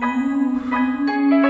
เ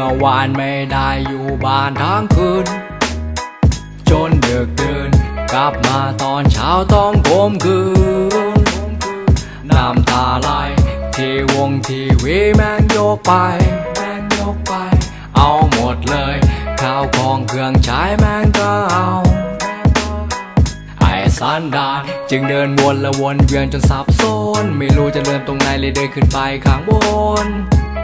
มื่อวานไม่ได้อยู่บ้านทั้งคืน จนเดึกดื่นกลับมาตอนเช้าต้องโกมคืน น้ำตาไหลที่วงทีวีแม่งยกไป แม่งยกไป เอาหมดเลยข้าวของเครื่องใช้แม่งก็เอาไอ้สันดานจึงเดินวนและวนเวียนจนสับสนไม่รู้จะเริ่มตรงไหนเลยเดินขึ้นไปข้างบน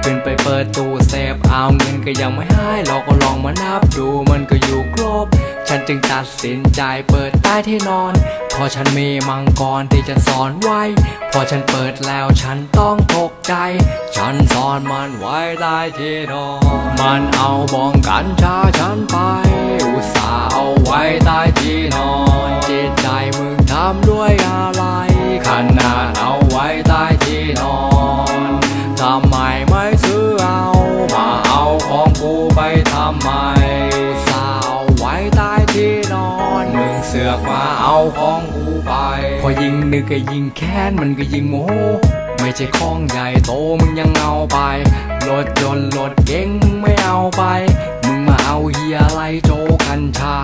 ขึ้นไปเปิดตู้เซฟเอาเงินก็ยังไม่ให้เราก็ลองมานับดูมันก็อยู่ครบ ฉันจึงตัดสินใจเปิดใต้ที่นอน พอฉันมีมังกรที่จะสอนไว้ พอฉันเปิดแล้วฉันต้องตกใจ ฉันซ่อนมันไว้ใต้ที่นอน มันเอาบองกัญชาฉันไป อุตส่าห์เอาไว้ใต้ ทำไมสาห์เอาไว้ใต้ที่นอนมึงเสือกมาเอาของกูไป พอยิงนึกก็ยิงแค้นมันก็ยิงโมโหไม่ใช่ของใหญ่โตมึงยังเอาไปรถยนต์รถเก๋งมึงไม่เอาไป มึงมาเอาเฮียไรโจกัญชา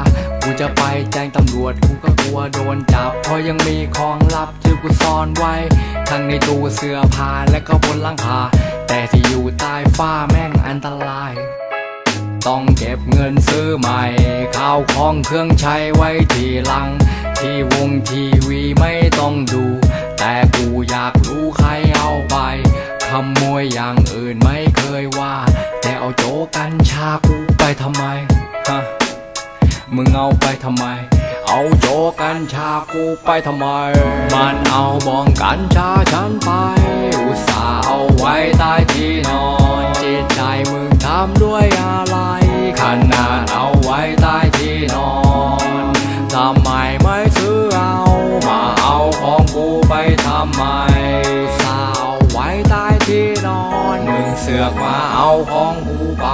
กูจะไปแจ้งตำรวจกูก็กลัวโดนจับ เพราะยังมีของลับที่กูซ่อนไว้ ทั้งในตู้เสื้อผ้าและก็บนหลังคา แต่ที่อยู่ใต้ฟ้าแม่งอันตราย ต้องเก็บเงินซื้อใหม่ข้าวของเครื่องใช้ไว้ทีหลัง ที่วงทีวีไม่ต้องดู แต่กูอยากรู้ใครเอาไปขโมยอย่างอื่นไม่เคยว่า แต่เอาโจกัญชากูไปทำไมฮะมึงเอาไปทำไม เอาโจกัญชากูไปทำไม มันเอาบองกัญชาฉันไป อุตส่าห์เอาไว้ใต้ที่นอน ทำไมไม่ซื้อเอา มาเอาของกูไปทำไม สาวไว้ใต้ที่นอน มึงเสือกมาเอาของกูไป